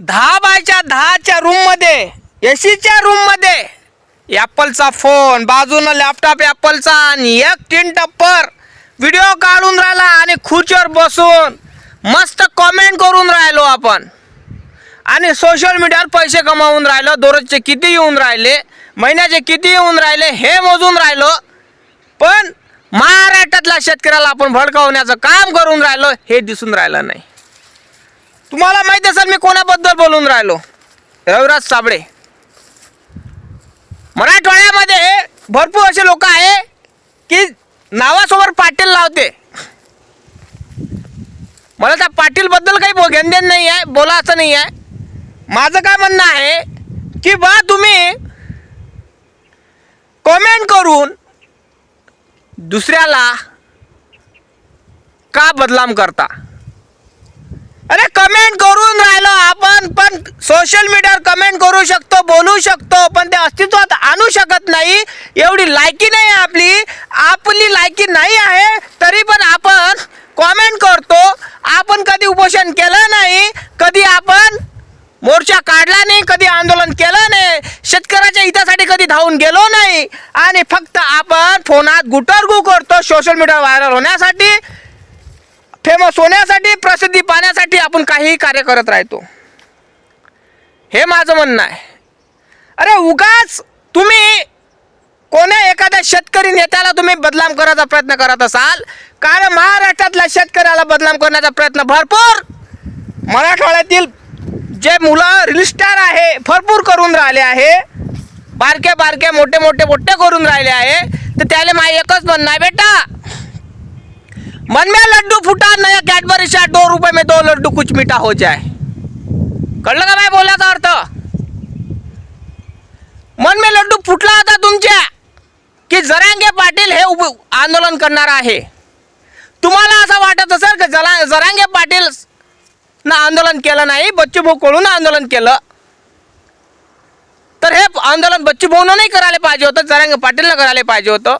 दहा बायच्या दहाच्या रूममध्ये ए सीच्या रूममध्ये ॲपलचा फोन बाजूनं लॅपटॉप ॲपलचा आणि एक टिन टप्पर. व्हिडिओ काढून राहिला आणि खुर्चीवर बसून मस्त कॉमेंट करून राहिलो आपण. आणि सोशल मीडियावर पैसे कमावून राहिलो दररोजचे किती येऊन राहिले महिन्याचे किती येऊन राहिले हे मोजून राहिलो. पण महाराष्ट्रातल्या शेतकऱ्याला आपण भडकावण्याचं काम करून राहिलो हे दिसून राहिलं नाही. तुम्हाला माहिती असेल मी कोणाबद्दल बोलून राहिलो? रविराज साबळे. मराठवाड्यामध्ये भरपूर असे लोक आहे की नावासोबत पाटील लावते. मला त्या पाटीलबद्दल काही बो- घेणदेण नाही आहे बोला असं नाही आहे. माझं काय म्हणणं आहे की बा तुम्ही कमेंट करून दुसऱ्याला का बदलाम करता? अरे कमेंट करून राहिलो आपण पण सोशल मीडियावर कमेंट करू शकतो बोलू शकतो पण ते अस्तित्वात आणू शकत नाही. एवढी लायकी नाही आपली. आपली लायकी नाही आहे तरी पण आपण कॉमेंट करतो. आपण कधी उपोषण केलं नाही कधी आपण मोर्चा काढला नाही कधी आंदोलन केलं नाही शेतकऱ्याच्या हितासाठी कधी धावून गेलो नाही. आणि फक्त आपण फोनात गुटरगू करतो सोशल मीडियावर व्हायरल होण्यासाठी. फेमस होण्यासाठी प्रसिद्धी पाहण्यासाठी आपण काहीही कार्य करत राहतो. हे माझं म्हणणं आहे. अरे उगाच तुम्ही कोण्या एखाद्या शेतकरी नेत्याला तुम्ही बदनाम करायचा प्रयत्न करत असाल? कारण महाराष्ट्रातल्या शेतकऱ्याला बदनाम करण्याचा प्रयत्न भरपूर मराठवाड्यातील जे मुलं रिलिस्टार आहे भरपूर करून राहिले आहे. बारके बारके मोठे मोठे मोठे करून राहिले आहे. तर त्याला माय एकच म्हणणं आहे बेटा मन में लड्डू फूटा नया कैडबरी से दो रुपए में दो लड्डू कुछ मीठा हो जाए। कळलं का बाय बोलायचा अर्थ। मन में लड्डू फुटला होता तुमच्या की जरांगे पाटील हे उप आंदोलन करणार आहे। तुम्हाला असं वाटत असेल की जरा जरांगे पाटील ना आंदोलन केलं नाही बच्चूभाऊ भाऊ आंदोलन केलं? तर हे आंदोलन बच्चूभाऊनं नाही करायला पाहिजे होतं जरांगे पाटीलनं करायला पाहिजे होतं.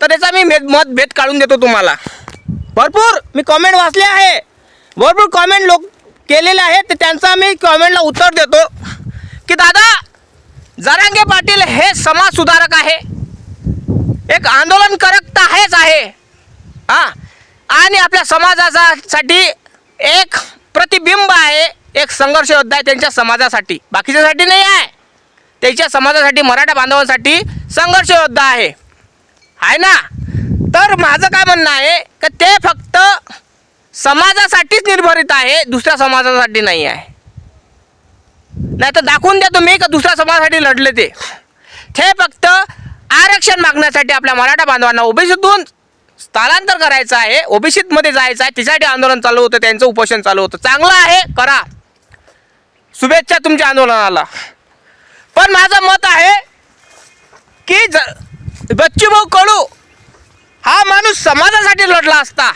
तर त्याचा मी भेद मत भेद काढून देतो तुम्हाला. भरपूर मी कॉमेंट वाचले आहे. भरपूर कॉमेंट लोक केलेले आहेत. तर त्यांचा मी कॉमेंटला उत्तर देतो. की दादा जरांगे पाटील हे समाज सुधारक आहे. एक आंदोलनकारक तर आहेच आहे. हा? आणि आपल्या समाजासाठी एक प्रतिबिंब आहे. एक संघर्ष योद्धा आहे त्यांच्या समाजासाठी. बाकीच्यासाठी नाही आहे. त्यांच्या समाजासाठी मराठा बांधवांसाठी संघर्ष योद्धा आहे. आहे ना? तर माझं काय म्हणणं आहे का ते फक्त समाजासाठीच निर्भरित आहे दुसऱ्या समाजासाठी नाही आहे. नाही तर दाखवून द्या तुम्ही का दुसऱ्या समाजासाठी लढले ते. ते फक्त आरक्षण मागण्यासाठी आपल्या मराठा बांधवांना ओबीसीतून स्थलांतर करायचं आहे ओबीसीतमध्ये जायचं आहे त्यासाठी आंदोलन चालू होतं त्यांचं उपोषण चालू होतं. चांगलं आहे करा. शुभेच्छा तुमच्या आंदोलनाला. पण माझं मत आहे की ज बच्चूभाऊ कळू हा माणूस समाजासाठी लढला असता.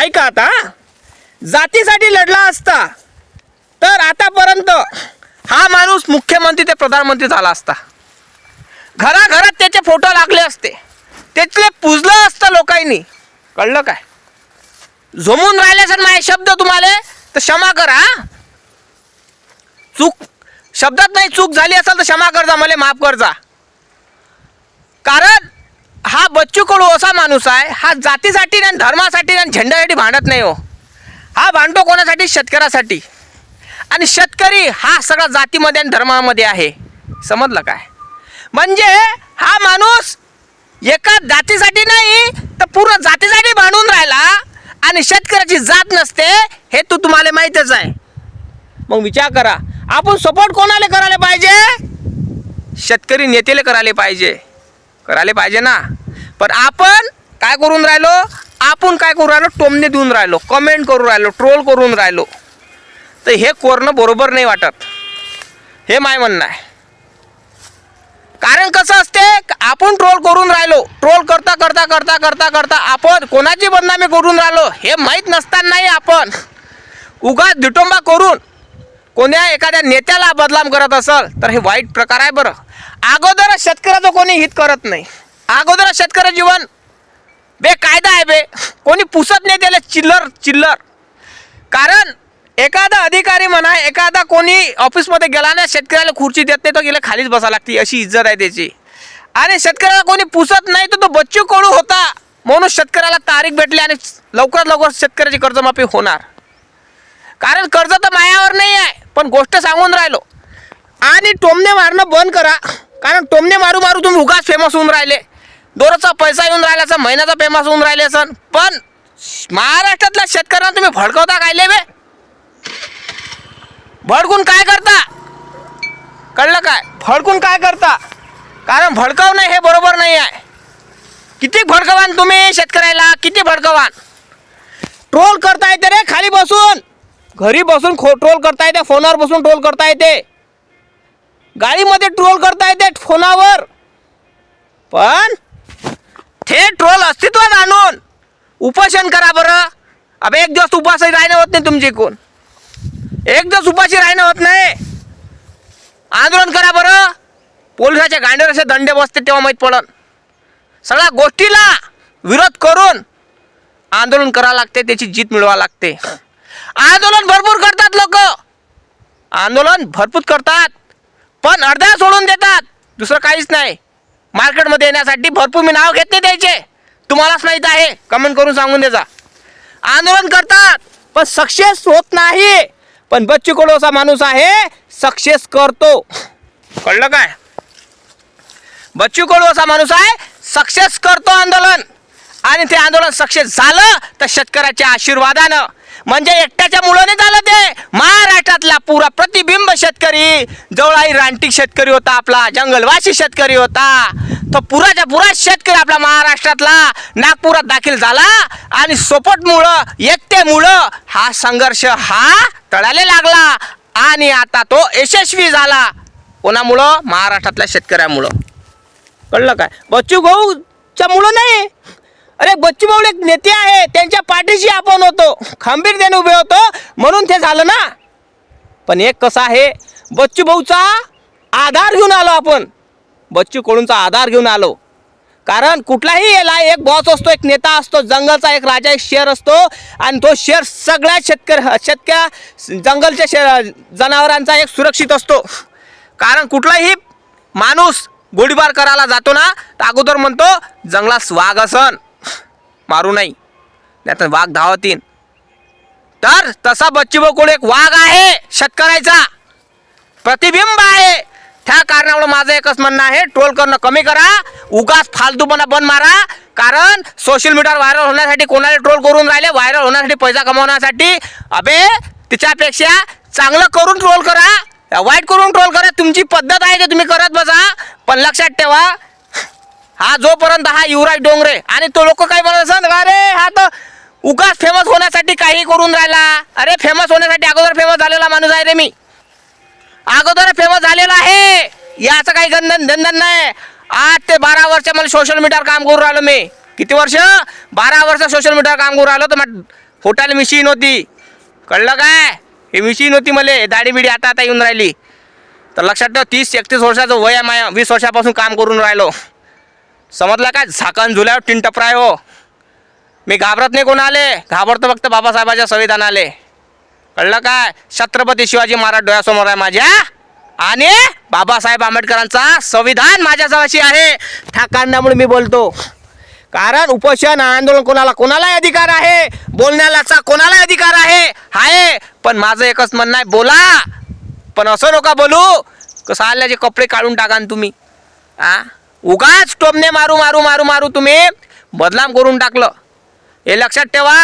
ऐका आता जातीसाठी लढला असता. तर आतापर्यंत हा माणूस मुख्यमंत्री ते प्रधानमंत्री झाला असता. घराघरात त्याचे फोटो लागले असते. त्यातले पुजलं असतं लोकांनी. कळलं काय? झोमून राहिले सर माझे शब्द तुम्हाला? तर क्षमा करा चूक शब्दात नाही चूक झाली असेल तर क्षमा कर जा मला माफ कर जा बच्चू कडू असा माणूस आहे हा जातीसाठी आणि धर्मासाठी आणि झेंड्यासाठी भांडत नाही हो. हा भांडतो कोणासाठी? शेतकऱ्यासाठी. आणि शेतकरी हा सगळा जातीमध्ये आणि धर्मामध्ये आहे. समजलं काय? म्हणजे हा माणूस एका जातीसाठी नाही तर पूर्ण जातीसाठी भांडून राहिला आणि शेतकऱ्याची जात नसते हे तू तुम्हाला माहीतच आहे. मग विचार करा आपण सपोर्ट कोणाला करायला पाहिजे? शेतकरी नेतेले करायला पाहिजे. करायला पाहिजे ना? पण आपण काय करून राहिलो? आपण काय करून राहिलो? टोमणे देऊन राहिलो कमेंट करून राहिलो ट्रोल करून राहिलो. तर हे करणं बरोबर नाही वाटत. हे माय म्हणणं आहे. कारण कसं असते आपण ट्रोल करून राहिलो. ट्रोल करता करता करता करता करता आपण कोणाची बदनामी करून राहिलो हे माहीत नसतानाही आपण उगाच दिटोंबा करून कोण्या एखाद्या नेत्याला बदलाम करत असल तर हे वाईट प्रकार आहे बरं. अगोदर शेतकऱ्याचं कोणी हित करत नाही. अगोदर शेतकरी जीवन बे कायदा आहे बे. कोणी पुसत नाही त्याला चिल्लर चिल्लर. कारण एखादा अधिकारी म्हणा एखादा कोणी ऑफिसमध्ये गेला ना शेतकऱ्याला खुर्ची देत नाही तो गेला खालीच बसा लागते अशी इज्जत आहे त्याची. आणि शेतकऱ्याला कोणी पुसत नाही तर तो बच्चू कडू होता म्हणून शेतकऱ्याला तारीख भेटली आणि लवकरात लवकर शेतकऱ्याची कर्जमाफी होणार. कारण कर्ज तर मायावर नाही आहे पण गोष्ट सांगून राहिलो. आणि टोमणे मारणं बंद करा. कारण टोमणे मारू मारू तुम्ही उगाच फेमस होऊन राहिले. दोरचा पैसा येऊन राहिला असन महिन्याचा फेमस होऊन राहिले असन. पण महाराष्ट्रातल्या शेतकऱ्यांना तुम्ही भडकवता कायले बे? भडकून काय करता? कळलं काय? भडकून काय करता? कारण भडकवणं हे बरोबर नाही आहे किती भडकवान तुम्ही शेतकऱ्याला? किती भडकवान? ट्रोल करता येते रे खाली बसून. घरी बसून खो ट्रोल करता येते फोनवर बसून ट्रोल करता येते. गाडीमध्ये ट्रोल करता येते फोनावर. पण हे ट्रोल अस्तित्वात आणून उपोषण करा बरं. अबे एक दिवस उपासही राहणं होत नाही तुमची कोण. एक दिवस उपाशी राहणं होत नाही. आंदोलन करा बरं. पोलिसाच्या गांडीवर असे दंडे बसते तेव्हा माहीत पडन. सगळ्या गोष्टीला विरोध करून आंदोलन करावं लागते त्याची जीत मिळवा लागते. आंदोलन भरपूर करतात लोक. आंदोलन भरपूर करतात. पण अर्ध्या सोडून देतात. दुसरं काहीच नाही. मार्केटमध्ये येण्यासाठी भरपूर मी नाव घेतले त्याचे. द्यायचे तुम्हालाच माहीत आहे. कमेंट करून सांगून द्यायचा आंदोलन करतात पण सक्सेस होत नाही. पण बच्चू कडू असा माणूस आहे सक्सेस करतो. कळलं काय? बच्चू कडू असा माणूस आहे सक्सेस करतो आंदोलन. आणि ते आंदोलन सक्सेस झालं तर शेतकऱ्याच्या आशीर्वादानं म्हणजे एकट्याच्या मुलाने झालं ते. महाराष्ट्रातला पुरा प्रतिबिंब शेतकरी. जवळाई रानटी शेतकरी होता आपला जंगलवासी शेतकरी होता. तो पुराच्या पुरा शेतकरी आपला महाराष्ट्रातला. नागपुरात दाखल झाला आणि सोपटमुळं एकटेमुळं हा संघर्ष हा तळाले लागला. आणि आता तो यशस्वी झाला. कोणामुळं? महाराष्ट्रातल्या शेतकऱ्यामुळं. कळलं काय? बच्चू भाऊच्या मुलं नाही. अरे बच्चू भाऊ एक नेते आहे त्यांच्या पाठीशी आपण होतो. खंबीरतेने उभे होतो म्हणून ते झालं ना. पण एक कसं आहे बच्चू भाऊचा आधार घेऊन आलो आपण. बच्चू कोळूंचा आधार घेऊन आलो. कारण कुठलाही याला एक बॉस असतो एक नेता असतो जंगलचा एक राजा एक शेर असतो आणि तो शेर सगळ्या शेतकरी शेतकऱ्या जंगलच्या शे जनावरांचा एक सुरक्षित असतो. कारण कुठलाही माणूस गोळीबार करायला जातो ना तर अगोदर म्हणतो जंगलात वाघ असन मारू नाही. नाही तर वाघ धावतीन तर तसा बच्चूभाऊकडे एक वाघ आहे शेतकऱ्याचा. प्रतिबिंब आहे. त्या कारणामुळे माझं एकच म्हणणं आहे ट्रोल करणं कमी करा उगाच फालतूपणा बंद मारा. कारण सोशल मीडियावर व्हायरल होण्यासाठी कोणाला ट्रोल करून राहिले? व्हायरल होण्यासाठी पैसा कमवण्यासाठी. अबे तिच्यापेक्षा चांगलं करून ट्रोल करा. वाईट करून ट्रोल करा. तुमची पद्धत आहे ते तुम्ही करत बसा. पण लक्षात ठेवा हा जोपर्यंत हा युवराज डोंगरे आणि तो लोक काय म्हणत असत अरे हा तर उगाच फेमस होण्यासाठी काही करून राहिला. अरे फेमस होण्यासाठी अगोदर फेमस झालेला माणूस आहे रे मी. अगोदर फेमस झालेला आहे. याचं काही गंधन धंधन नाही. आठ ते बारा वर्ष मला सोशल मीडियावर काम करून राहिलो मी. किती वर्ष? बारा वर्ष सोशल मीडियावर काम करून राहिलो. तर मग फोटायला मिशीन होती. कळलं काय? हे मिशीन होती मला. दाढी बिडी आता आता येऊन राहिली. तर लक्षात ठेव तीस एकतीस वर्षाचं वय आहे माया. वीस वर्षापासून काम करून राहिलो. समजलं काय झाकण झुल्यावर टीन टपराय हो. मी घाबरत नाही कोण आले घाबरतो फक्त बाबासाहेबाच्या संविधान आले कळलं काय? छत्रपती शिवाजी महाराज डोळ्यासमोर आहे माझ्या. आणि बाबासाहेब आंबेडकरांचा संविधान माझ्याजवळशी आहे. त्या मी बोलतो. कारण उपोषण आंदोलन कोणाला कोणालाही अधिकार आहे. बोलण्यालाचा कोणालाही अधिकार आहे. आहे. पण माझं एकच म्हणणं आहे बोला. पण असं नका बोलू. कसं आल्याचे कपडे काढून टाका तुम्ही. आ? उगाच टोमने मारू मारू मारू मारू तुम्ही. बदलाम करून टाकलं. हे लक्षात ठेवा.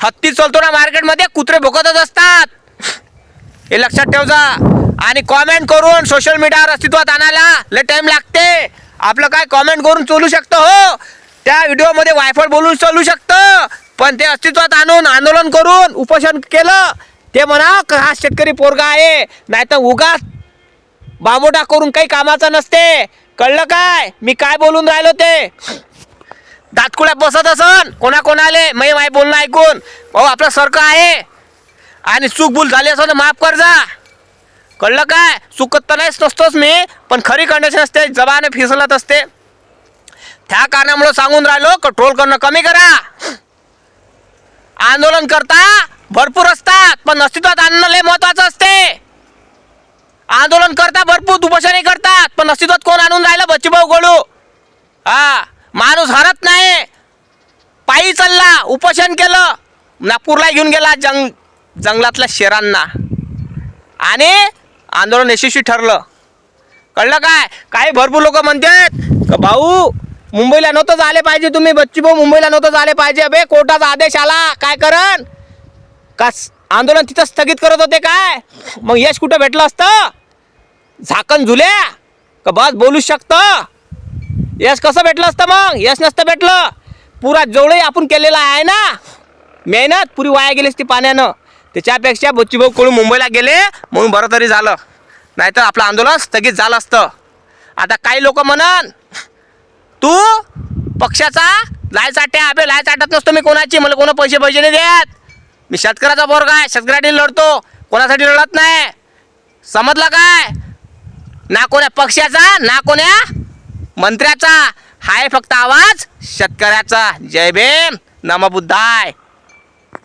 हत्ती चलतो ना मार्केटमध्ये कुत्रे भोकतच असतात. हे लक्षात ठेव जा आणि कॉमेंट करून सोशल मीडियावर अस्तित्वात आणायला लय टाईम लागते. आपलं काय कॉमेंट करून चोलू शकतं हो. त्या व्हिडिओमध्ये वायफळ बोलून चालू शकतं. पण ते अस्तित्वात आणून आंदोलन करून उपोषण केलं. ते म्हणा का हा शेतकरी पोरगा आहे. नाही तर उगाच बामोटा करून काही कामाचं नसते. कळलं काय? मी काय बोलून राहिलो ते? दातकुळ्यात बसत असन. कोणाकोणाले? मै माय बोलणं ऐकून. भाऊ आपलं सरकं आहे. आणि चूक भूल झाली असं तर माफ कर जा. कळलं काय? चुकत तर नाहीच नसतोच मी पण खरी कंडिशन असते जबाने फिसलत असते. त्या कारणामुळे सांगून राहिलो कंट्रोल करणं कमी करा. आंदोलन करता भरपूर असतात पण अस्तित्वात आणणं लय महत्वाचं असते. आंदोलन करता भरपूर उपोषणे करतात पण अस्तित्वात कोण आणून राहिलं? बच्चूभाऊ गोडू. हा माणूस हरत नाही. पायी चालला उपोषण केलं. नागपूरला घेऊन गेला जंग जंगलातल्या शेरांना. आणि आंदोलन यशस्वी ठरलं. कळलं काय? काही भरपूर लोक म्हणतात का भाऊ मुंबईला नव्हतं झाले पाहिजे तुम्ही बच्ची भाऊ मुंबईला नव्हतं झाले पाहिजे. अबे कोर्टाचा आदेश आला. काय करण? का आंदोलन तिथं स्थगित करत होते काय? मग यश कुठं भेटलं असतं? झाकण झुल्या? का बस बोलू शकतं? यश कसं भेटलं असतं मग? यश नसतं भेटलं. पुरा जोडही आपण केलेला आहे ना? मेहनत पुरी वाया गेली असती पाण्यानं. त्याच्यापेक्षा बच्चूभाऊ कोळू मुंबईला गेले म्हणून बरं तरी झालं. नाहीतर आपलं आंदोलन स्थगित झालं असतं. आता काही लोक म्हणन तू पक्षाचा लाय चाट्या अबे लाय चाटत नसतो मी कोणाची मला कोणा पैसे पैसे नाही देत. मी शेतकऱ्याचा बोर काय शेतकऱ्यासाठी लढतो कोणासाठी लढत नाही. समजलं काय? ना कोण्या पक्षाचा ना कोण्या मंत्र्याचा. हाय फक्त आवाज शेतकऱ्याचा. जय भीम. नम बुद्धाय.